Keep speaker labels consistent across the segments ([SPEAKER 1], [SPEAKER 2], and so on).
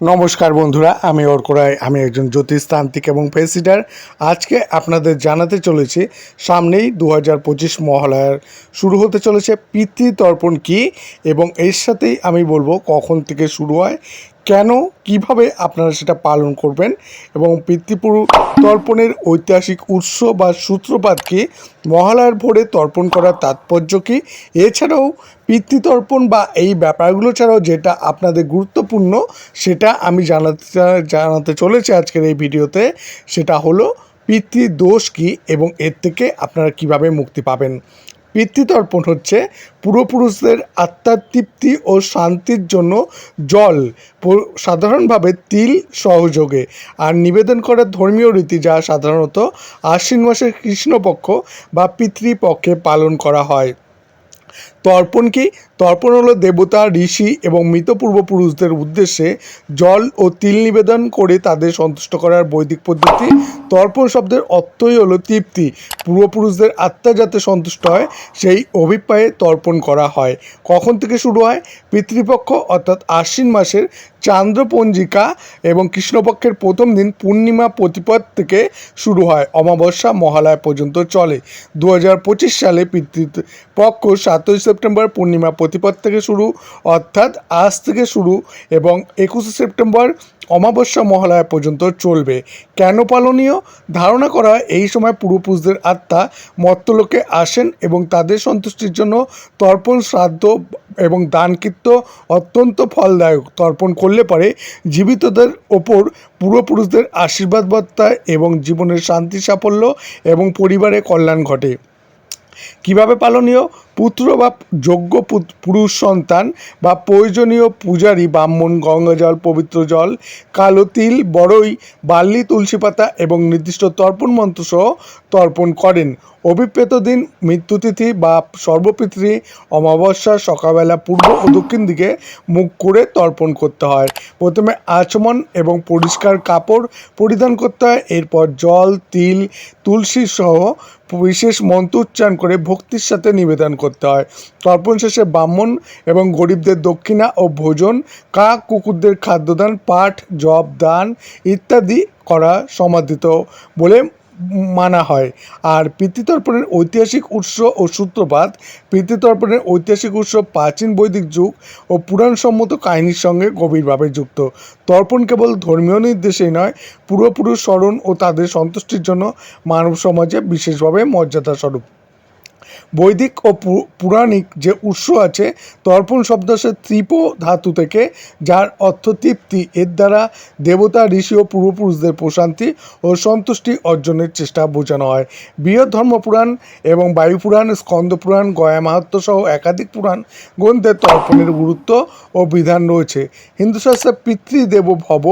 [SPEAKER 1] নমস্কার বন্ধুরা, আমি অর্ক রায়, আমি একজন জ্যোতিষতান্ত্রিক এবং প্রেসিডার আজকে আপনাদের জানাতে চলেছি, সামনেই দু হাজার পঁচিশ মহালয়ার শুরু হতে চলেছে পিতৃতর্পণ কী এবং এর সাথেই আমি বলব কখন থেকে শুরু হয় কেন, কীভাবে আপনারা সেটা পালন করবেন এবং পিতৃপুরু তর্পণের ঐতিহাসিক উৎস বা সূত্রপাত কি? মহালয়ার ভোরে তর্পণ করার তাৎপর্য কী? এছাড়াও পিতৃতর্পণ বা এই ব্যাপারগুলো ছাড়াও যেটা আপনাদের গুরুত্বপূর্ণ, সেটা আমি জানাতে জানাতে চলেছি আজকের এই ভিডিওতে, সেটা হলো পিতৃদোষ কী এবং এর থেকে আপনারা কীভাবে মুক্তি পাবেন। পিতৃতর্পণ হচ্ছে পূর্বপুরুষদের আত্মার তৃপ্তি ও শান্তির জন্য জল সাধারণভাবে তিল সহযোগে। আর নিবেদন করার ধর্মীয় রীতি যা সাধারণত আশ্বিন মাসের কৃষ্ণপক্ষ বা পিতৃপক্ষে পালন করা হয়। তর্পণ কি? তর্পণ হলো দেবতা, ঋষি এবং মৃত পূর্বপুরুষদের উদ্দেশ্যে জল ও তিল নিবেদন করে তাদের সন্তুষ্ট করার বৈদিক পদ্ধতি। তর্পণ শব্দের অর্থই হলো তৃপ্তি। পূর্বপুরুষদের আত্মা যাতে সন্তুষ্ট হয়, সেই অভিপ্রায়ে তর্পণ করা হয়। কখন থেকে শুরু হয়? পিতৃপক্ষ অর্থাৎ আশ্বিন মাসের চান্দ্রপঞ্জিকা এবং কৃষ্ণপক্ষের প্রথম দিন পূর্ণিমা প্রতিপদ থেকে শুরু হয়। অমাবস্যা মহালয়া পর্যন্ত চলে। দু হাজার পঁচিশ সালে পিতৃপক্ষ সাতই সেপ্টেম্বর পূর্ণিমা প্রতিপদ থেকে শুরু, অর্থাৎ আজ থেকে শুরু এবং একুশে সেপ্টেম্বর অমাবস্যা মহালয়া পর্যন্ত চলবে। কেন পালনীয়? ধারণা করা এই সময় পূর্বপুরুষদের আত্মা মর্তলোকে আসেন এবং তাদের সন্তুষ্টির জন্য তর্পণ, শ্রাদ্ধ এবং দানকৃত্য অত্যন্ত ফলদায়ক তর্পণ করলে পরে। জীবিতদের ওপর পূর্বপুরুষদের আশীর্বাদ বর্তায় এবং জীবনের শান্তি সাফল্য এবং পরিবারে কল্যাণ ঘটে। কীভাবে পালনীয়? পুত্র বা যোগ্য পুরুষ সন্তান বা প্রয়োজনীয় পূজারী ব্রাহ্মণ, গঙ্গা জল, পবিত্র জল, কালো তিল, বড়ই, বার্লি, তুলসী পাতা এবং নির্দিষ্ট তর্পণ মন্ত্রসহ তর্পণ করেন। অভিপ্রেত দিন মৃত্যুতিথি বা সর্বপিতৃ অমাবস্যা সকালবেলা পূর্ব ও দক্ষিণ দিকে মুখ করে তর্পণ করতে হয়। প্রথমে আচমন এবং পরিষ্কার কাপড় পরিধান করতে হয়, এরপর জল, তিল, তুলসী সহ বিশেষ মন্ত্র উচ্চারণ করে ভক্তির সাথে নিবেদন করতে হয়। তর্পণ শেষে ব্রাহ্মণ এবং গরিবদের দক্ষিণা ও ভোজন, কাক, কুকুরদের খাদ্যদান পাঠ জপ দান ইত্যাদি করা সমাধিত বলে মানা হয়। আর পিতৃতর্পণের ঐতিহাসিক উৎস ও সূত্রপাত, পিতৃতর্পণের ঐতিহাসিক উৎস প্রাচীন বৈদিক যুগ ও পুরাণসম্মত কাহিনীর সঙ্গে গভীরভাবে যুক্ত। তর্পণ কেবল ধর্মীয় নির্দেশেই নয় পূর্বপুরুষ স্মরণ ও তাদের সন্তুষ্টির জন্য মানব সমাজে বিশেষভাবে মর্যাদা স্বরূপ বৈদিক ও পুরাণিক যে উৎস আছে, তর্পণ শব্দ আসে ত্রিপ ধাতু থেকে, যার অর্থ তৃপ্তি। এর দ্বারা দেবতা, ঋষি ও পূর্বপুরুষদের প্রশান্তি ও সন্তুষ্টি অর্জনের চেষ্টা বোঝানো হয়। বৃহৎ ধর্মপুরাণ এবং বায়ুপুরাণ, স্কন্দপুরাণ, গয়া মাহাত্ম সহ একাধিক পুরাণ গ্রন্থে তর্পণের গুরুত্ব ও বিধান রয়েছে। হিন্দু শাস্ত্রে পিতৃদেব ভব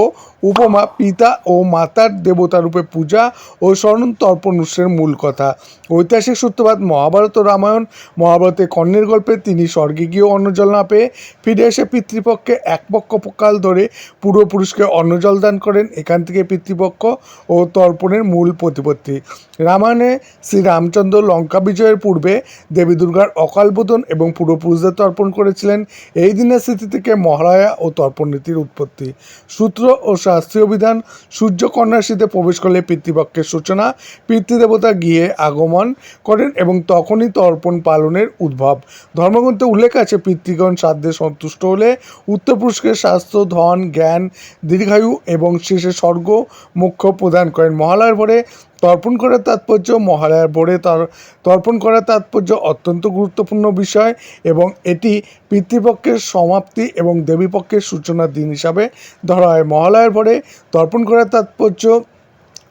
[SPEAKER 1] উপমা পিতা ও মাতার দেবতারূপে পূজা ও স্মরণ তর্পণ উৎসের মূল কথা। ঐতিহাসিক সূত্রপাত মহাভারত ও রামায়ণ। মহাভারতে কর্ণের গল্পে তিনি স্বর্গে গিয়ে অন্নজল না পেয়ে ফিরে এসে পিতৃপক্ষে এক পক্ষ কাল ধরে পূর্বপুরুষকে অন্নজল দান করেন। এখান থেকে পিতৃপক্ষ ও তর্পণের মূল প্রতিপত্তি। রামায়ণে শ্রী রামচন্দ্র লঙ্কা বিজয়ের পূর্বে দেবী দুর্গার অকালবোধন এবং পূর্বপুরুষদের তর্পণ করেছিলেন। এই দিনের স্মৃতি থেকে মহালয়া ও তর্পণ নীতির উৎপত্তি। সূত্র ও শাস্ত্রীয় বিধান সূর্য কন্যা রাশিতে প্রবেশ করলে পিতৃপক্ষের সূচনা, পিতৃদেবতা গিয়ে আগমন করেন এবং তখনই তর্পণ পালনের উদ্ভব। ধর্মগ্রন্থে উল্লেখ আছে, পিতৃগণ সাধ্যে সন্তুষ্ট হলে উত্তরপুরুষকে স্বাস্থ্য ধন, জ্ঞান, দীর্ঘায়ু এবং শেষে স্বর্গ, মোক্ষ প্রদান করেন। মহালয়ার ভোরে তর্পণ করার তাৎপর্য, মহালয়ার বোর্ডে তর, তর্পণ করার তাৎপর্য অত্যন্ত গুরুত্বপূর্ণ বিষয় এবং এটি পিতৃপক্ষের সমাপ্তি এবং দেবীপক্ষের সূচনার দিন হিসাবে ধরা হয়। মহালয়ার বোর্ডে তর্পণ করার তাৎপর্য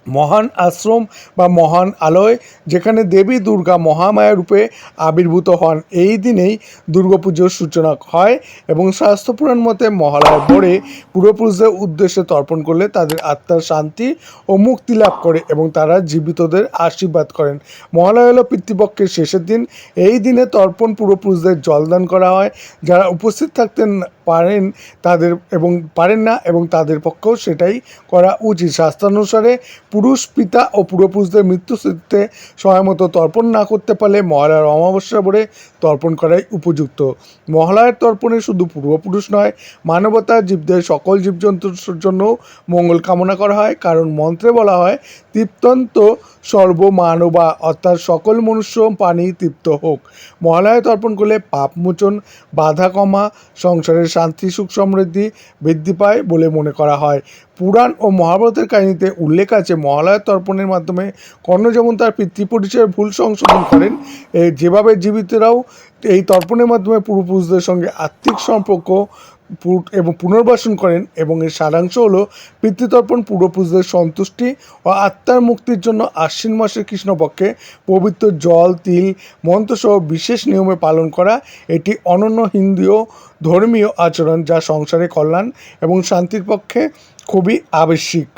[SPEAKER 1] মহান আশ্রম বা মহান আলয়, যেখানে দেবী দুর্গা মহামায়া রূপে আবির্ভূত হন। এই দিনেই দুর্গাপুজোর সূচনা হয় এবং শাস্ত্রপুরাণ মতে মহালয়ার ভোরে পূর্বপুরুষদের উদ্দেশ্যে তর্পণ করলে তাদের আত্মার শান্তি ও মুক্তি লাভ করে এবং তারা জীবিতদের আশীর্বাদ করেন। মহালয়া হলো পিতৃপক্ষের শেষের দিন। এই দিনে তর্পণ পূর্বপুরুষদের জলদান করা হয়। যারা উপস্থিত থাকতেন পারেন তাদের এবং পারেন না এবং তাদের পক্ষেও সেটাই করা উচিত। শাস্ত্রানুসারে পুরুষ পিতা ও পূর্বপুরুষদের মৃত্যুস্থিতিতে সময়মতো তর্পণ না করতে পারলে মহালয়ার অমাবস্যা বলে তর্পণ করাই উপযুক্ত। মহালয়ার তর্পণে শুধু পূর্বপুরুষ নয় মানবতা জীবদের সকল জীবজন্তুর জন্য মঙ্গল কামনা করা হয়। কারণ মন্ত্রে বলা হয়, তৃপ্তন্ত সর্বমানবা অর্থাৎ সকল মনুষ্য পানি তৃপ্ত হোক। মহালয়া তর্পণ করলে পাপমোচন বাধা কমা, সংসারের শান্তি, সুখ সমৃদ্ধি বৃদ্ধি পায় বলে মনে করা হয়। পুরাণ ও মহাভারতের কাহিনীতে উল্লেখ আছে। মহালয়া তর্পণের মাধ্যমে কর্ণ যেমন তার পিতৃপরিচয়ের ভুল সংশোধন করেন। যেভাবে জীবিতরাও, এই তর্পণের মাধ্যমে পূর্বপুরুষদের সঙ্গে আত্মিক সম্পর্ক এবং পুনর্বাসন করেন এবং এর সারাংশ হলো পিতৃতর্পণ, পূর্বপুরুষদের সন্তুষ্টি ও আত্মার মুক্তির জন্য আশ্বিন মাসের কৃষ্ণপক্ষে পবিত্র জল, তিল, মন্ত্রসহ বিশেষ নিয়মে পালন করা এটি অনন্য হিন্দুও ধর্মীয় আচরণ যা সংসারে কল্যাণ এবং শান্তির পক্ষে খুবই আবশ্যিক।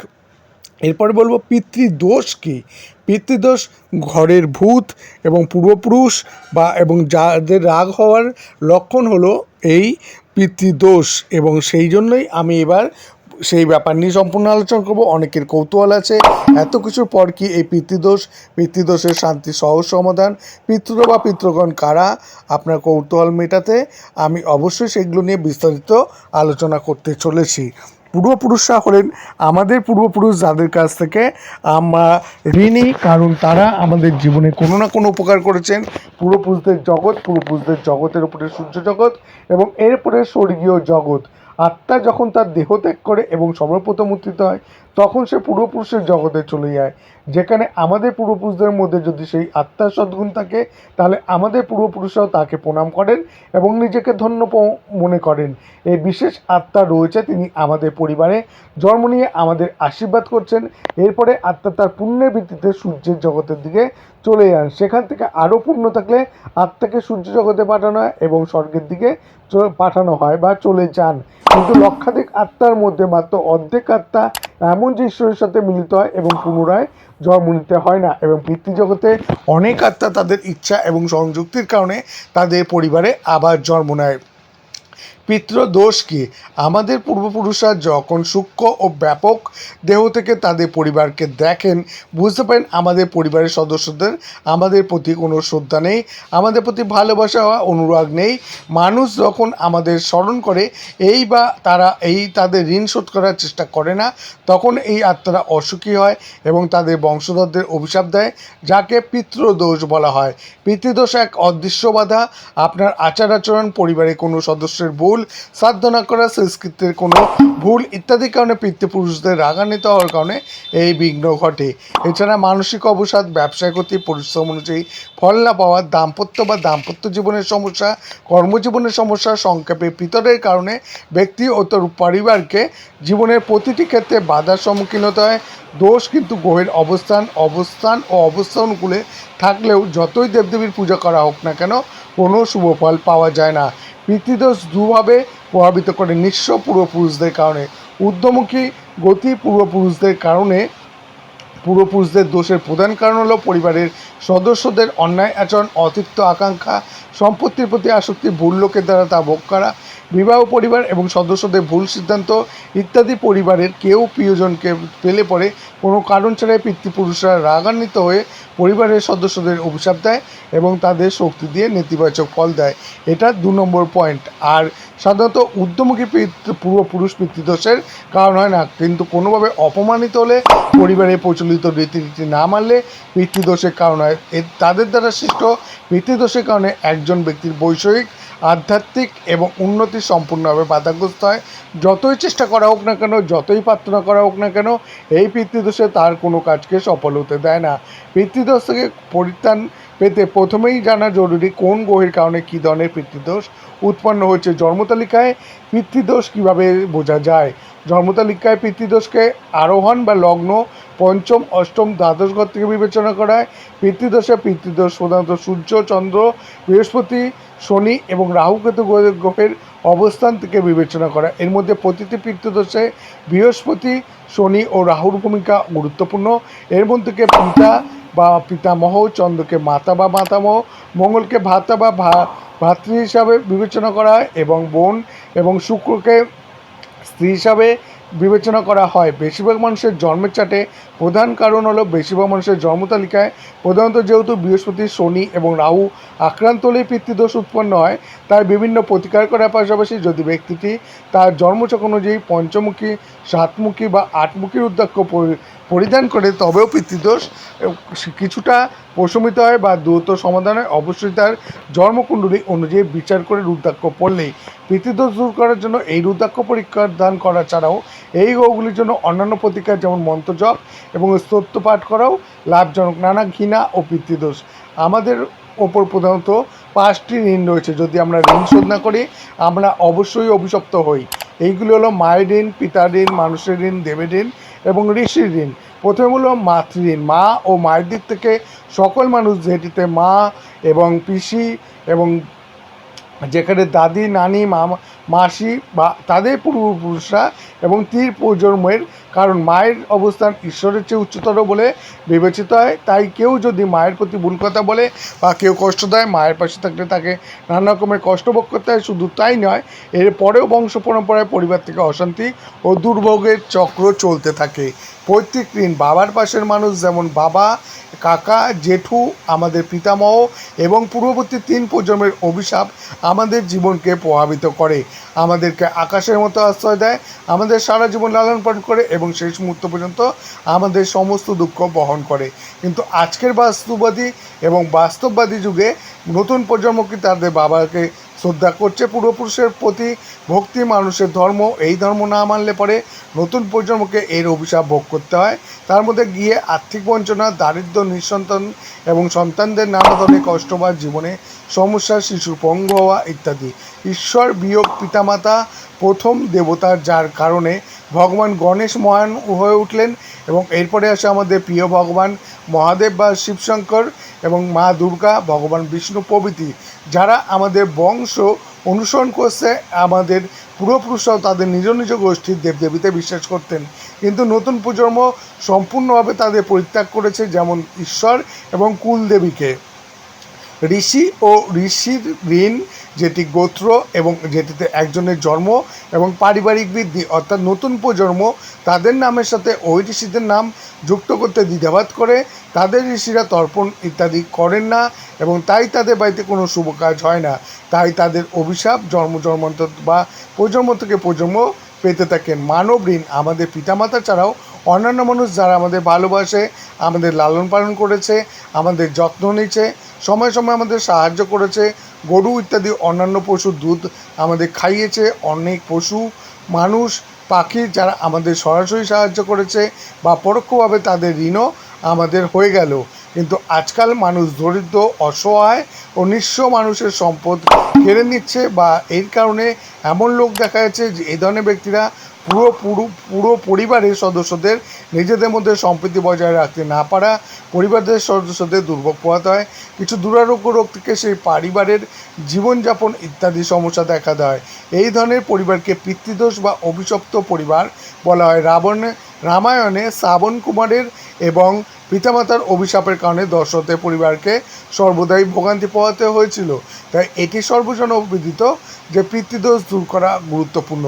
[SPEAKER 1] এরপরে বলব পিতৃদোষ কি? পিতৃদোষ ঘরের ভূত এবং পূর্বপুরুষ বা এবং যাদের রাগ হওয়ার লক্ষণ হলো এই পিতৃদোষ এবং সেই জন্যই আমি এবার সেই ব্যাপার নিয়ে সম্পূর্ণ আলোচনা করব। অনেকের কৌতূহল আছে। এত কিছুর পর কি এই পিতৃদোষ, পিতৃদোষের শান্তি সহজ সমাধান? পিতৃ বা পিতৃগণ কারা? আপনার কৌতূহল মেটাতে আমি অবশ্যই সেগুলো নিয়ে বিস্তারিত আলোচনা করতে চলেছি। পূর্বপুরুষরা হলেন আমাদের পূর্বপুরুষ, যাদের কাছ থেকে আমরা ঋণী, কারণ তারা আমাদের জীবনে কোনো না কোনো উপকার করেছেন। পূর্বপুরুষদের জগৎ, পূর্বপুরুষদের জগতের উপরে সূর্য জগৎ এবং এরপরে স্বর্গীয় জগৎ। আত্মা যখন তার দেহ ত্যাগ করে এবং সর্বপ্রথম উত্থিত হয় তখন সে পূর্বপুরুষের জগতে চলে যায়। যেখানে আমাদের পূর্বপুরুষদের মধ্যে যদি সেই আত্মার সদ্গুণ থাকে, তাহলে আমাদের পূর্বপুরুষরাও তাকে প্রণাম করেন এবং নিজেকে ধন্য মনে করেন। এই বিশেষ আত্মা রয়েছে তিনি আমাদের পরিবারে, জন্ম নিয়ে আমাদের আশীর্বাদ করছেন। এরপরে আত্মা তার পুণ্যের ভিত্তিতে সূর্যের জগতের দিকে চলে যান। সেখান থেকে আরও পুণ্য থাকলে আত্মাকে সূর্য জগতে পাঠানো হয় এবং স্বর্গের দিকে পাঠানো হয় বা চলে যান। কিন্তু লক্ষাধিক আত্মার মধ্যে মাত্র অর্ধেক আত্মা এমন যে ঈশ্বরের সাথে মিলিত হয় এবং পুনরায় জন্ম নিতে হয় না এবং জগতে অনেক আত্মা তাদের ইচ্ছা এবং সংযুক্তির কারণে তাদের পরিবারে আবার জন্ম নেয়। পিতৃদোষ কি আমাদের পূর্বপুরুষরা যখন সূক্ষ্ম ও ব্যাপক দেহ থেকে তাদের পরিবারকে দেখেন, বুঝতে পারেন আমাদের পরিবারের সদস্যদের আমাদের প্রতি কোনো শ্রদ্ধা নেই, আমাদের প্রতি ভালোবাসা বা অনুরাগ নেই। মানুষ যখন আমাদের স্মরণ করে, এই বা তারা এই তাদের ঋণ শোধ করার চেষ্টা করে না, তখন এই আত্মারা অসুখী হয় এবং তাদের বংশধরদের অভিশাপ দেয়, যাকে পিতৃদোষ বলা হয়। পিতৃদোষ এক অদৃশ্য বাধা। আপনার আচার আচরণ পরিবারের কোনো সদস্যের ভুল সাধনা করা, সংস্কৃতির কোনো ভুল ইত্যাদি কারণে পিতৃপুরুষদের রাগান্বিত হওয়ার কারণে এই বিঘ্ন ঘটে। এছাড়া মানসিক অবসাদ, ব্যবসায় গতি পরিশ্রম অনুযায়ী ফল না পাওয়া, দাম্পত্য বা দাম্পত্য জীবনের সমস্যা, কর্মজীবনের সমস্যা, সংক্ষেপে পিতরের কারণে ব্যক্তি ও তার পরিবারকে জীবনের প্রতিটি ক্ষেত্রে বাধার সম্মুখীন হতে হয়। দোষ কিন্তু গ্রহের অবস্থান অবস্থান ও অবস্থান অনুকূলে থাকলেও যতই দেবদেবীর পূজা করা হোক না কেন, কোনো শুভ ফল পাওয়া যায় না। পিতৃদোষ দুভাবে প্রভাবিত করে নিঃস্ব পূর্বপুরুষদের কারণে। ঊর্ধ্বমুখী গতি পূর্বপুরুষদের কারণে পূর্বপুরুষদের দোষের প্রধান কারণ হলো পরিবারের সদস্যদের অন্যায় আচরণ, অতিরিক্ত আকাঙ্ক্ষা, সম্পত্তির প্রতি আসক্তি, ভুল লোকের দ্বারা তা ভোগ করা বিবাহ পরিবার এবং সদস্যদের ভুল সিদ্ধান্ত ইত্যাদি পরিবারের কেউ প্রিয়জনকে পেলে পরে কোনো কারণ ছাড়াই পিতৃপুরুষরা রাগান্বিত হয়ে পরিবারের সদস্যদের অভিশাপ দেয় এবং তাদের শক্তি দিয়ে নেতিবাচক ফল দেয়। এটা দু নম্বর পয়েন্ট। আর সাধারণত ঊর্ধ্বমুখী পিতৃ- পূর্বপুরুষ পিতৃদোষের কারণ হয় না। কিন্তু কোনোভাবে অপমানিত হলে পরিবারে প্রচলিত রীতিনীতি না মানলে পিতৃদোষের কারণ হয়। তাদের দ্বারা সৃষ্ট পিতৃদোষের কারণে একজন ব্যক্তির বৈষয়িক আধ্যাত্মিক এবং উন্নতি সম্পূর্ণভাবে বাধাগ্রস্ত হয়। যতই চেষ্টা করা হোক না কেন, যতই প্রার্থনা করা হোক না কেন, এই পিতৃদোষে তার কোনো কাজকে সফল হতে দেয় না। পিতৃদোষ থেকে পরিত্রাণ পেতে প্রথমেই জানা জরুরি কোন গ্রহের কারণে কী ধরনের পিতৃদোষ উৎপন্ন হয়েছে। জন্মতালিকায় পিতৃদোষ কীভাবে বোঝা যায়? জন্মতালিকায় পিতৃদোষকে আরোহণ বা লগ্ন, পঞ্চম, অষ্টম, দ্বাদশ ঘর থেকে বিবেচনা করা হয় পিতৃদোষে পিতৃদোষ, প্রধানত সূর্য, চন্দ্র, বৃহস্পতি, শনি এবং রাহুকেতু গ্রহ- গ্রহের অবস্থান থেকে বিবেচনা করা এর মধ্যে প্রতিটি পিতৃদোষে বৃহস্পতি, শনি ও রাহুর ভূমিকা গুরুত্বপূর্ণ। এর মধ্যে পিতা বা পিতামহ, চন্দ্রকে মাতা বা মাতামহ, মঙ্গলকে ভাতা বা ভা, ভাতৃ হিসাবে বিবেচনা করা হয় এবং বোন এবং শুক্রকে স্ত্রী হিসাবে বিবেচনা করা হয়। বেশিরভাগ মানুষের জন্মের চাটে প্রধান কারণ হলো বেশিরভাগ মানুষের জন্ম তালিকায় প্রধানত যেহেতু বৃহস্পতি, শনি এবং রাহু আক্রান্ত হলে পিতৃদোষ উৎপন্ন হয় তাই বিভিন্ন প্রতিকার করার পাশাপাশি যদি ব্যক্তিটি তার জন্মচক অনুযায়ী পঞ্চমুখী, সাতমুখী বা আটমুখীর পরি- পরিধান করে, তবেও পিতৃদোষ। কিছুটা প্রশমিত হয় বা দ্রুত সমাধান হয়, অবশ্যই তার জন্মকুণ্ডলী অনুযায়ী বিচার করে রুদ্রাক্ষ পড়লেই পিতৃদোষ দূর করার জন্য এই রুদ্রাক্ষ পরীক্ষার দান করা ছাড়াও এই গ্রহগুলির জন্য অন্যান্য প্রতিকার যেমন মন্ত্রজপ এবং স্তোত্র পাঠ করাও লাভজনক। নানা ঘৃণা ও পিতৃদোষ। আমাদের ওপর প্রধানত পাঁচটি ঋণ রয়েছে। যদি আমরা ঋণ শোধ না করি, আমরা অবশ্যই অভিশপ্ত হই। এইগুলি হলো মায়ের ঋণ, পিতার ঋণ, মানুষের ঋণ, দেবের ঋণ এবং ঋষির ঋণ। প্রথমে হলো মাতৃঋণ মা ও মায়ের দিক থেকে সকল মানুষ যেটিতে মা এবং পিসি এবং যেখানে দাদি, নানি, মামা, মাসি বা তাদের পূর্বপুরুষরা এবং তীর প্রজন্মের, কারণ মায়ের অবস্থান ঈশ্বরের চেয়ে উচ্চতর বলে বিবেচিত হয়। তাই কেউ যদি মায়ের প্রতি ভুল কথা বলে বা কেউ কষ্ট দেয়, মায়ের পাশে থাকলে তাকে নানা রকমের কষ্ট ভোগ করতে হয়। শুধু তাই নয়, এর পরেও বংশ পরম্পরায় পরিবার থেকে অশান্তি ও দুর্ভোগের চক্র চলতে থাকে। পৈতৃক ঋণ বাবার পাশের মানুষ যেমন বাবা কাকা, জেঠু, আমাদের পিতামহ এবং পূর্ববর্তী তিন প্রজন্মের অভিশাপ আমাদের জীবনকে প্রভাবিত করে, আমাদেরকে আকাশের মতো আশ্রয় দেয়, আমাদের সারা জীবন লালন পালন করে এবং শেষ মুহূর্ত পর্যন্ত আমাদের সমস্ত দুঃখ বহন করে। কিন্তু আজকের বাস্তববাদী এবং বাস্তববাদী যুগে নতুন প্রজন্ম কি তাদের বাবাকে শ্রদ্ধা করছে পূর্বপুরুষের প্রতি ভক্তি মানুষের ধর্ম। এই ধর্ম না মানলে পরে নতুন প্রজন্মকে এর অভিশাপ ভোগ করতে হয়। তার মধ্যে গিয়ে আর্থিক বঞ্চনা, দারিদ্র, নিঃসন্তান এবং সন্তানদের নানা ধরনের কষ্ট বা জীবনে সমস্যা শিশু পঙ্গ হওয়া ইত্যাদি। ঈশ্বর, বিয়োগ, পিতামাতা, প্রথম দেবতার যার কারণে ভগবান গণেশ মহান হয়ে উঠলেন এবং এরপরে আসে আমাদের প্রিয় ভগবান মহাদেব বা শিবশঙ্কর এবং মা দুর্গা, ভগবান বিষ্ণু প্রভৃতি। যারা আমাদের বংশ অনুসরণ করছে, আমাদের পূর্বপুরুষরাও তাদের নিজ নিজ গোষ্ঠীর দেবদেবীতে বিশ্বাস করতেন। কিন্তু নতুন প্রজন্ম সম্পূর্ণভাবে তাদের পরিত্যাগ করেছে যেমন ঈশ্বর এবং কুলদেবীকে। ঋষি ও ঋষির ঋণ, যেটি গোত্র এবং যেটিতে একজনের জন্ম এবং পারিবারিক বৃদ্ধি, অর্থাৎ নতুন প্রজন্ম, তাদের নামের সাথে ওই ঋষিদের নাম যুক্ত করতে দ্বিধাবাদ করে, তাদের ঋষিরা তর্পণ ইত্যাদি করেন না এবং তাই তাদের বাড়িতে কোনো শুভ কাজ হয় না। তাই তাদের অভিশাপ, জন্ম, জন্মান্তর বা প্রজন্ম থেকে প্রজন্ম পেতে থাকেন। মানব ঋণ আমাদের পিতামাতা ছাড়াও অন্যান্য মানুষ যারা আমাদের ভালোবাসে, আমাদের লালন পালন করেছে, আমাদের যত্ন নিচ্ছে, সময় সময় আমাদের সাহায্য করেছে, গরু ইত্যাদি অন্যান্য পশুর দুধ আমাদের খাইয়েছে, অনেক পশু মানুষ, পাখি যারা আমাদের সরাসরি সাহায্য করেছে বা পরোক্ষভাবে তাদের ঋণও আমাদের হয়ে গেল। কিন্তু আজকাল মানুষ দরিদ্র, অসহায় ও নিঃস্ব মানুষের সম্পদ কেড়ে নিচ্ছে বা এর কারণে এমন লোক দেখা যাচ্ছে যে এই ধরনের ব্যক্তিরা পুরো পুরো পুরো পরিবারের সদস্যদের, নিজেদের মধ্যে সম্প্রীতি বজায় রাখতে না পারা, পরিবারের সদস্যদের দুর্ভোগ পোহাতে হয়। কিছু দুরারোগ্য রোগ থেকে সেই পরিবারের জীবনযাপন ইত্যাদি সমস্যা দেখা দেয়। এই ধরনের পরিবারকে পিতৃদোষ বা অভিশপ্ত পরিবার বলা হয়। রাবণ, রামায়ণে শ্রাবণ কুমারের এবং পিতামাতার অভিশাপের কারণে দশরথের পরিবারকে সর্বদাই ভোগান্তি পোহাতে হয়েছিল। তাই এটি সর্বজন বিদিত যে পিতৃদোষ দূর করা গুরুত্বপূর্ণ।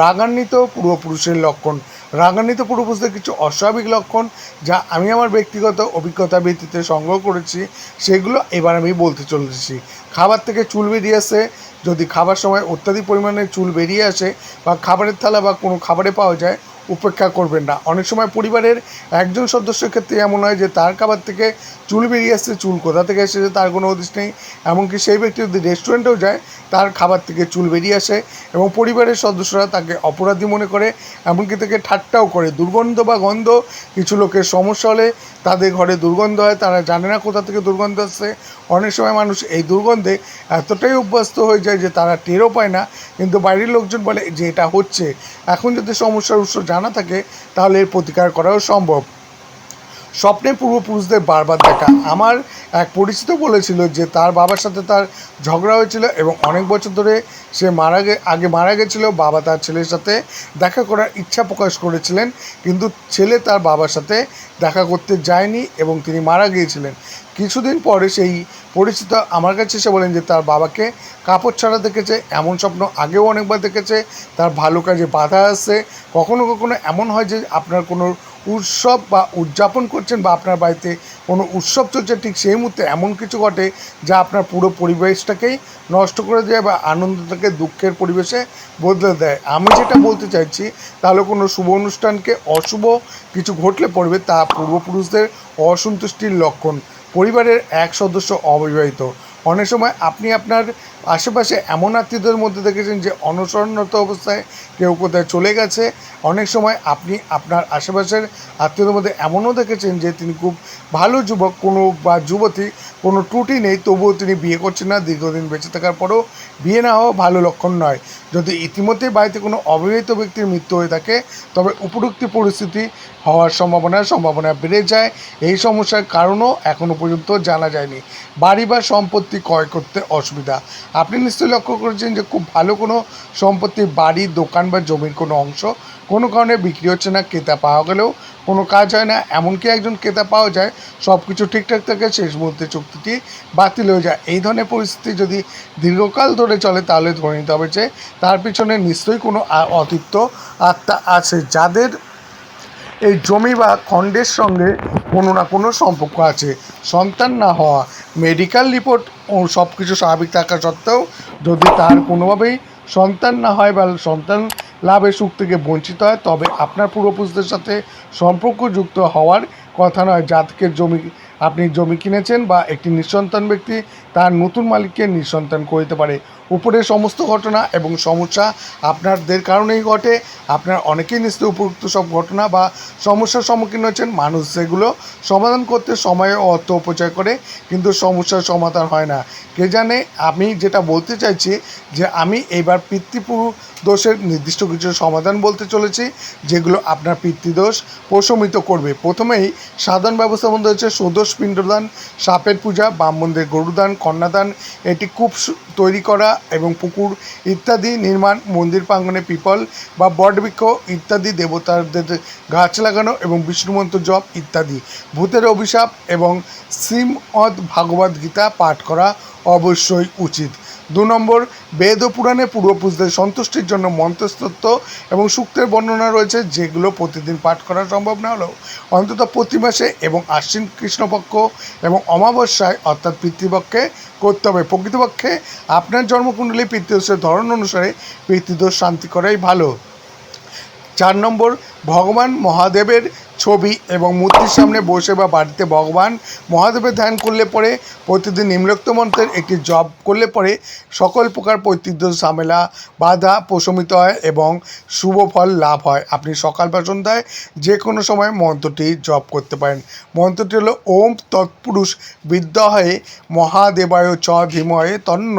[SPEAKER 1] রাগান্বিত পূর্বপুরুষের লক্ষণ। রাগান্বিত পূর্বপুরুষদের কিছু অস্বাভাবিক লক্ষণ যা আমি আমার ব্যক্তিগত অভিজ্ঞতা ভিত্তিতে সংগ্রহ করেছি, সেগুলো এবার আমি বলতে চলেছি। খাবার থেকে চুল বেরিয়ে আসে, যদি খাবার সময় অত্যাধিক পরিমাণে চুল বেরিয়ে আসে বা খাবারের থালা বা কোনো খাবারে পাওয়া যায় উপেক্ষা করবেন না। অনেক সময় পরিবারের একজন সদস্যের ক্ষেত্রে এমন হয় যে, তার খাবার থেকে চুল বেরিয়ে আসছে, চুল কোথা থেকে এসেছে তার কোনো হদিশ নেই। এমনকি সেই ব্যক্তি যদি রেস্টুরেন্টেও যায়, তার খাবার থেকে চুল বেরিয়ে আসে এবং পরিবারের সদস্যরা তাকে অপরাধী মনে করে, এমনকি তাকে ঠাট্টাও করে। দুর্গন্ধ বা গন্ধ কিছু লোকের সমস্যা হলে তাদের ঘরে দুর্গন্ধ হয়, তারা জানে না কোথা থেকে দুর্গন্ধ আসছে। অনেক সময় মানুষ এই দুর্গন্ধে এতটাই অভ্যস্ত হয়ে যায় যে তারা টেরও পায় না। কিন্তু বাইরের লোকজন বলে যে এটা হচ্ছে। এখন যদি সমস্যার উৎস জানা থাকে, তাহলে এর প্রতিকার করাও সম্ভব। স্বপ্নে পূর্বপুরুষদের বারবার দেখা। আমার এক পরিচিত বলেছিল যে তার বাবার সাথে তার ঝগড়া হয়েছিল এবং অনেক বছর ধরে সে মারা গে আগে মারা গেছিল, বাবা তার ছেলের সাথে দেখা করার ইচ্ছা প্রকাশ করেছিলেন, কিন্তু ছেলে তার বাবার সাথে দেখা করতে যায়নি এবং তিনি মারা গিয়েছিলেন। কিছুদিন পরে সেই পরিচিত আমার কাছে এসে বলেন যে তার বাবাকে কাপড় ছাড়া দেখেছে, এমন স্বপ্ন আগেও অনেকবার দেখেছে, তার ভালো কাজে বাধা আসছে কখনো কখনো এমন হয় যে আপনার কোনো উৎসব বা উদযাপন করছেন বা আপনার বাড়িতে কোনো উৎসব চলছে, ঠিক সেই মুহূর্তে এমন কিছু ঘটে যা আপনার পুরো পরিবেশটাকেই নষ্ট করে দেয় বা আনন্দটাকে দুঃখের পরিবেশে বদলে দেয়। আমি যেটা বলতে চাইছি, তাহলে কোনো শুভ অনুষ্ঠানকে অশুভ কিছু ঘটলে পড়বে তা পূর্বপুরুষদের অসন্তুষ্টির লক্ষণ। পরিবারের এক সদস্য অবিবাহিত। অনেক সময় আপনি আপনার আশেপাশে এমন আত্মীয়দের মধ্যে দেখেছেন যে অনসরণরত অবস্থায় কেউ কোথায় চলে গেছে। অনেক সময় আপনি আপনার আশেপাশের আত্মীয়দের মধ্যে এমনও দেখেছেন যে তিনি খুব ভালো যুবক, কোনো বা যুবতী, কোনো ত্রুটি নেই, তবুও তিনি বিয়ে করছেন না, দীর্ঘদিন বেঁচে থাকার পরেও বিয়ে না হওয়া ভালো লক্ষণ নয়। যদি ইতিমধ্যে বাড়িতে কোনো অবিবাহিত ব্যক্তির মৃত্যু হয়ে থাকে, তবে উপরোক্ত পরিস্থিতি হওয়ার সম্ভাবনা সম্ভাবনা বেড়ে যায়। এই সমস্যার কারণও এখনও পর্যন্ত জানা যায়নি। বাড়ি বা সম্পত্তি ক্রয় করতে অসুবিধা। আপনি নিশ্চয়ই লক্ষ্য করেছেন যে খুব ভালো কোনো সম্পত্তি, বাড়ি, দোকান বা জমির কোনো অংশ কোনো কারণে বিক্রি হচ্ছে না, ক্রেতা পাওয়া গেলেও কোনো কাজ হয় না। এমনকি একজন ক্রেতা পাওয়া যায় সব কিছু ঠিকঠাক থাকে, শেষ মুহূর্তে চুক্তিটি বাতিল হয়ে যায়। এই ধরনের পরিস্থিতি যদি দীর্ঘকাল ধরে চলে, তাহলে ধরে নিতে হবে যে তার পিছনে নিশ্চয়ই কোনো অতিরিক্ত আত্মা আছে। যাদের এই জমি বা খণ্ডের সঙ্গে কোনো না কোনো সম্পর্ক আছে। সন্তান না হওয়া মেডিকেল রিপোর্ট সব কিছু স্বাভাবিক থাকা সত্ত্বেও যদি তার কোনোভাবেই সন্তান না হয় বা সন্তান লাভের সুখ থেকে বঞ্চিত হয়, তবে আপনার পূর্বপুরুষদের সাথে সম্পর্কযুক্ত হওয়ার কথা নয়। জাতকের জমি, আপনি জমি কিনেছেন বা একটি নিঃসন্তান ব্যক্তি তার নতুন মালিককে নিঃসন্তান করিতে পারে। উপরের সমস্ত ঘটনা এবং সমস্যা আপনাদের কারণেই ঘটে। আপনার অনেকেই নিশ্চয়ই উপযুক্ত সব ঘটনা বা সমস্যার সম্মুখীন হচ্ছেন মানুষ সেগুলো সমাধান করতে সময় ও অর্থ অপচয় করে, কিন্তু সমস্যার সমাধান হয় না। কে জানে, আমি যেটা বলতে চাইছি যে আমি এইবার পিতৃপুরু দোষের নির্দিষ্ট কিছু সমাধান বলতে চলেছি, যেগুলো আপনার পিতৃদোষ প্রশমিত করবে। প্রথমেই সাধারণ ব্যবস্থা মধ্যে হচ্ছে সদোষ পিণ্ডদান, সাপের পূজা, ব্রাহ্মণদের গরুদান, কন্যাদান, এটি কূপ তৈরি করা এবং পুকুর ইত্যাদি নির্মাণ, মন্দির প্রাঙ্গণে পিপল বা বটবৃক্ষ ইত্যাদি দেবতাদের গাছ লাগানো এবং বিষ্ণুমন্ত্র জপ ইত্যাদি। ভূতের অভিশাপ এবং শ্রীমদ্ ভাগবত গীতা পাঠ করা অবশ্যই উচিত। দু নম্বর, বেদ ও পুরাণে পূর্বপুরুষদের সন্তুষ্টির জন্য মন্ত্রস্তত্ব এবং সূক্তের বর্ণনা রয়েছে, যেগুলো প্রতিদিন পাঠ করা সম্ভব না হলেও অন্তত প্রতি মাসে এবং আশ্বিন কৃষ্ণপক্ষ এবং অমাবস্যায়, অর্থাৎ পিতৃপক্ষে করতে হবে। প্রকৃতপক্ষে আপনার জন্মকুণ্ডলী পিতৃদোষের ধরন অনুসারে পিতৃদোষ শান্তি করাই ভালো। চার নম্বর, ভগবান মহাদেবের ছবি এবং মূর্তির সামনে বসে বা বাড়িতে ভগবান মহাদেবের ধ্যান করলে পরে প্রতিদিন নিম্নোক্ত মন্ত্রের একটি জপ করলে পরে সকল প্রকার পৈতৃক ঝামেলা, বাধা প্রশমিত হয় এবং শুভ ফল লাভ হয়। আপনি সকাল বা সন্ধ্যায় যে কোনো সময় মন্ত্রটি জপ করতে পারেন। মন্ত্রটি হলো ওম তৎপুরুষ বিদ্যাহয়ে মহাদেবায় চ ধীময়ে তন্ন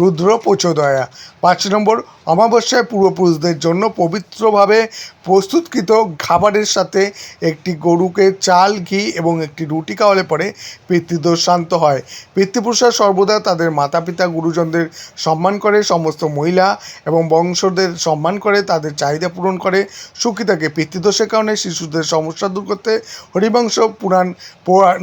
[SPEAKER 1] রুদ্র প্রচোদয়া। পাঁচ নম্বর, অমাবস্যায় পূর্বপুরুষদের জন্য পবিত্রভাবে প্রস্তুতকৃত খাবারের সাথে একটি গরুকে চাল, ঘি এবং একটি রুটি খাওয়ালে পরে পিতৃদোষ শান্ত হয়। পিতৃপুরুষরা সর্বদা তাদের মাতা পিতা গুরুজনদের সম্মান করে, সমস্ত মহিলা এবং বংশদের সম্মান করে, তাদের চাহিদা পূরণ করে। সুখী থাকে। পিতৃদোষের কারণে শিশুদের সমস্যা দূর করতে হরিবংশ পুরাণ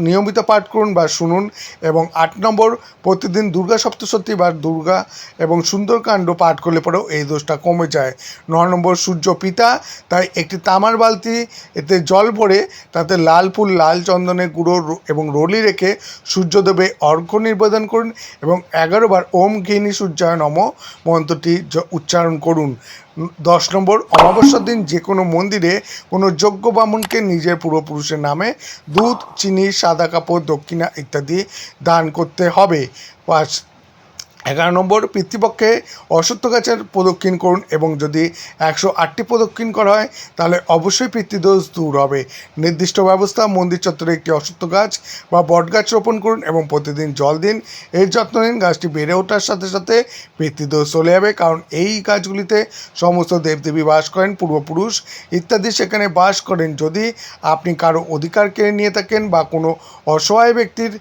[SPEAKER 1] নিয়মিত পাঠ করুন বা শুনুন এবং আট নম্বর, প্রতিদিন দুর্গা সপ্তশতী বা দুর্গা এবং সুন্দরকাণ্ড পাঠ করলে পরেও এই দোষটা কমে যায়। ন নম্বর, সূর্য পিতা, তাই একটি তামার বালতি, এতে জল ভরে তাতে লাল ফুল, লাল চন্দনের গুঁড়ো এবং রলি রেখে সূর্যদেবে অর্ঘ্য নিবেদন করুন এবং এগারো বার ওম গিনি সূর্যায় নম, মন্ত্রটি উচ্চারণ করুন। দশ নম্বর, অমাবস্যার দিন যে কোনো মন্দিরে কোনো যজ্ঞ ব্রাহ্মণকে নিজের পূর্বপুরুষের নামে দুধ, চিনি, সাদা কাপড়, দক্ষিণা ইত্যাদি দান করতে হবে। পাঁচ এগারো নম্বর, পিতৃপক্ষে অসত্য গাছের প্রদক্ষিণ করুন এবং যদি একশো আটটি প্রদক্ষিণ করা হয়, তাহলে অবশ্যই পিতৃদোষ দূর হবে। নির্দিষ্ট ব্যবস্থা, মন্দির চত্বরে একটি অসত্য গাছ বা বট গাছ রোপণ করুন এবং প্রতিদিন জল দিন। এর যত্ন নিন, গাছটি বেড়ে ওঠার সাথে সাথে পিতৃদোষ চলে যাবে, কারণ এই গাছগুলিতে সমস্ত দেবদেবী বাস করেন, পূর্বপুরুষ ইত্যাদি। সেখানে বাস করেন যদি আপনি কারও অধিকার কেড়ে নিয়ে থাকেন বা কোনো অসহায় ব্যক্তির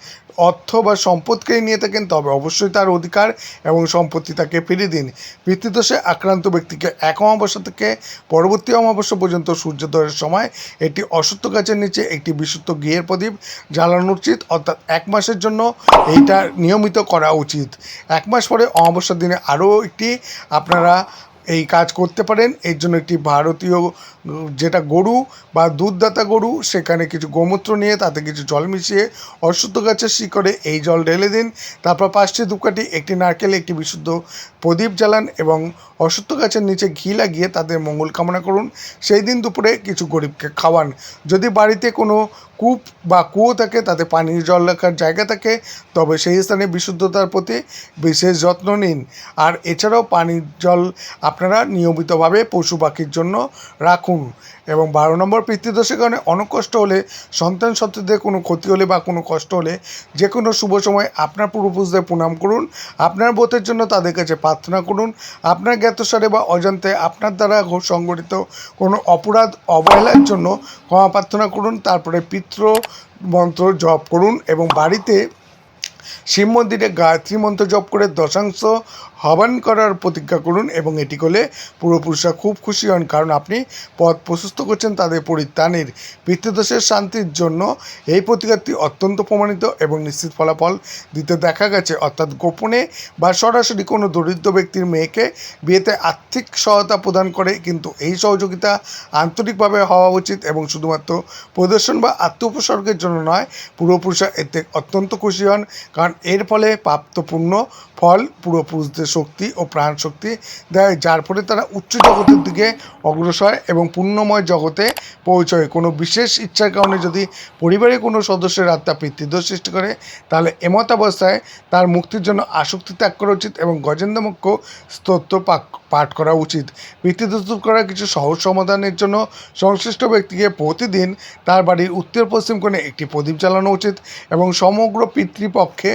[SPEAKER 1] অর্থ বা সম্পদ কেড়ে নিয়ে থাকেন, তবে অবশ্যই তার অধিকার এবং সম্পত্তি তাকে ফিরিয়ে দিন। পিতৃদোষে আক্রান্ত ব্যক্তিকে এক অমাবস্যা থেকে পরবর্তী অমাবস্যা পর্যন্ত সূর্যোদয়ের সময় একটি অসত্য গাছের নিচে একটি বিশুদ্ধ ঘিয়ের প্রদীপ জ্বালানো উচিত, অর্থাৎ এক মাসের জন্য এইটা নিয়মিত করা উচিত। এক মাস পরে অমাবস্যার দিনে আরও একটি আপনারা এই কাজ করতে পারেন। এর জন্য একটি ভারতীয় যেটা গরু বা দুধদাতা গরু, সেখানে কিছু গোমূত্র নিয়ে তাতে কিছু জল মিশিয়ে অশুদ্ধ গাছের শিকড়ে এই জল ঢেলে দিন। তারপর পাঁচটি ধূপকাঠি, একটি নারকেল, একটি বিশুদ্ধ প্রদীপ জ্বালান এবং অশুদ্ধ গাছের নিচে ঘি লাগিয়ে তাদের মঙ্গল কামনা করুন। সেই দিন দুপুরে কিছু গরিবকে খাওয়ান। যদি বাড়িতে কোনো কূপ বা কুয়ো থাকে, তাতে পানির জল রাখার জায়গা থাকে, তবে সেই স্থানে বিশুদ্ধতার প্রতি বিশেষ যত্ন নিন। আর এছাড়াও পানির জল আপনারা নিয়মিতভাবে পশু পাখির জন্য রাখুন। এবং বারো নম্বর পিতৃদোষের কারণে অনেক কষ্ট হলে, সন্তান সন্ততিদের কোনো ক্ষতি হলে বা কোনো কষ্ট হলে যে কোনো শুভ সময় আপনার পূর্বপুরুষদের প্রণাম করুন। আপনার বোধের জন্য তাদের কাছে প্রার্থনা করুন। আপনার জ্ঞাতসারে বা অজান্তে আপনার দ্বারা সংগঠিত কোনো অপরাধ অবহেলার জন্য ক্ষমা প্রার্থনা করুন। তারপরে পিতৃ মন্ত্র জপ করুন এবং বাড়িতে শিব মন্দিরে গায়ত্রী মন্ত্র জপ করে দশাংশ হবান করার প্রতিজ্ঞা করুন এবং এটি করলে পূর্বপুরুষরা খুব খুশি হন, কারণ আপনি পথ প্রশস্ত করছেন তাদের পরিত্রাণের পিতৃদোষের শান্তির জন্য। এই প্রতিকারটি অত্যন্ত প্রমাণিত এবং নিশ্চিত ফলাফল দিতে দেখা গেছে। অর্থাৎ গোপনে বা সরাসরি কোনো দরিদ্র ব্যক্তির মেয়েকে বিয়েতে আর্থিক সহায়তা প্রদান করে, কিন্তু এই সহযোগিতা আন্তরিকভাবে হওয়া উচিত এবং শুধুমাত্র প্রদর্শন বা আত্মোপসর্গের জন্য নয়, পূর্বপুরুষরা এতে অত্যন্ত খুশি হন, কারণ এর ফলে প্রাপ্ত পুণ্য ফল পূর্বপুরুষদের শক্তি ও প্রাণ শক্তি দেয়, যার ফলে তারা উচ্চ জগতের দিকে অগ্রসর এবং পুণ্যময় জগতে পৌঁছয়। কোনো বিশেষ ইচ্ছার কারণে যদি পরিবারের কোনো সদস্যের আত্মা পিতৃদোষ সৃষ্টি করে, তাহলে এমত অবস্থায় তার মুক্তির জন্য আসক্তি ত্যাগ করা উচিত এবং গজেন্দ্র মুখ্য স্তোত্র পাঠ করা উচিত। পিতৃদোষ দূর করার কিছু সহজ সমাধানের জন্য সংশ্লিষ্ট ব্যক্তিকে প্রতিদিন তার বাড়ির উত্তর পশ্চিম কোণে একটি প্রদীপ চালানো উচিত এবং সমগ্র পিতৃপক্ষে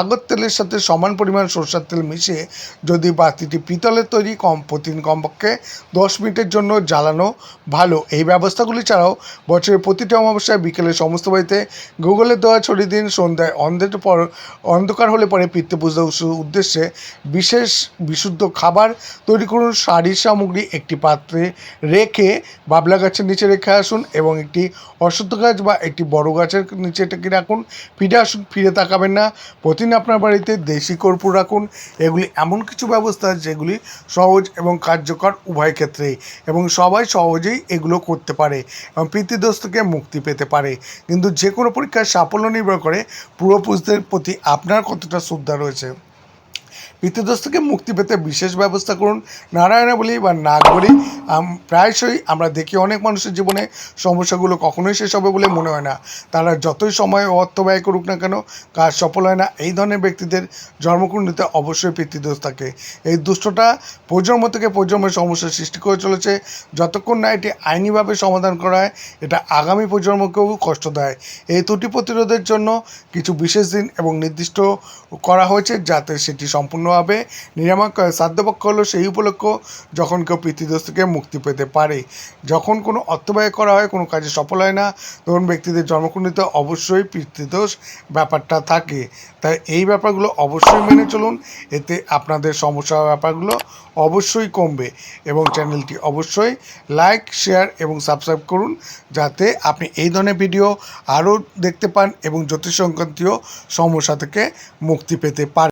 [SPEAKER 1] আগত তেলের সাথে সমান পরিমাণ সরষের তেল মিশিয়ে যদি বাতিটি পিতলের তৈরি, কম প্রতিদিন কমপক্ষে দশ মিনিটের জন্য জ্বালানো ভালো। এই ব্যবস্থাগুলি ছাড়াও বছরের প্রতিটি অমাবস্যায় বিকেলে সমস্ত বাড়িতে গুগলের দেওয়া ছড়িয়ে দিন, সন্ধ্যায় অন্ধের পর, অন্ধকার হলে পরে পিতৃপূজার উস- উদ্দেশ্যে বিশেষ বিশুদ্ধ খাবার তৈরি করুন। শাড়ির সামগ্রী একটি পাত্রে রেখে বাবলা গাছের নিচে রেখে আসুন এবং একটি অশুদ্ধ গাছ বা একটি বড় গাছের নিচে এটাকে রাখুন। ফিরে আসুন, ফিরে তাকাবেন না। প্রতিদিন আপনার বাড়িতে দেশি কর্পূর রাখুন। এগুলি এমন কিছু ব্যবস্থা যেগুলি সহজ এবং কার্যকর উভয় ক্ষেত্রেই এবং সবাই সহজেই এগুলো করতে পারে এবং পিতৃদোষ থেকে মুক্তি পেতে পারে। কিন্তু যে কোনো পরীক্ষার সাফল্য নির্ভর করে পূর্বপুরুষদের প্রতি আপনার কতটা শ্রদ্ধা রয়েছে? পিতৃদোষ থেকে মুক্তি পেতে বিশেষ ব্যবস্থা করুন। নারায়ণা বলি বা নাগ বলি প্রায়শই আমরা দেখি অনেক মানুষের জীবনে সমস্যাগুলো কখনোই শেষ হবে বলে মনে হয় না। তারা যতই সময় ও অর্থ ব্যয় করুক না কেন, কাজ সফল হয় না। এই ধরনের ব্যক্তিদের জন্মকুণ্ডিতে অবশ্যই পিতৃদোষ থাকে। এই দুষ্টটা প্রজন্ম থেকে প্রজন্মের সমস্যার সৃষ্টি করে চলেছে। যতক্ষণ না এটি আইনিভাবে সমাধান করা হয়, এটা আগামী প্রজন্মকেও কষ্ট দেয়। এই ত্রুটি প্রতিরোধের জন্য কিছু বিশেষ দিন এবং নির্দিষ্ট করা হয়েছে যাতে সেটি সম্পূর্ণভাবে নিরাময় করে সাধ্যপক্ষ হলো সেই উপলক্ষ যখন কেউ পিতৃদোষ থেকে মুক্তি পেতে পারে। যখন কোনো অর্থ ব্যয় করা হয়, কোনো কাজে সফল হয় না, তখন ব্যক্তিদের জন্মকুণ্ডিতে অবশ্যই পিতৃদোষ ব্যাপারটা থাকে। তাই এই ব্যাপারগুলো অবশ্যই মেনে চলুন। এতে আপনাদের সমস্যা ব্যাপারগুলো অবশ্যই কমবে এবং চ্যানেলটি অবশ্যই লাইক, শেয়ার এবং সাবস্ক্রাইব করুন যাতে আপনি এই ধরনের ভিডিও আরও দেখতে পান এবং জ্যোতিষ সংক্রান্তীয় সমস্যা থেকে মুক্তি পেতে পারেন।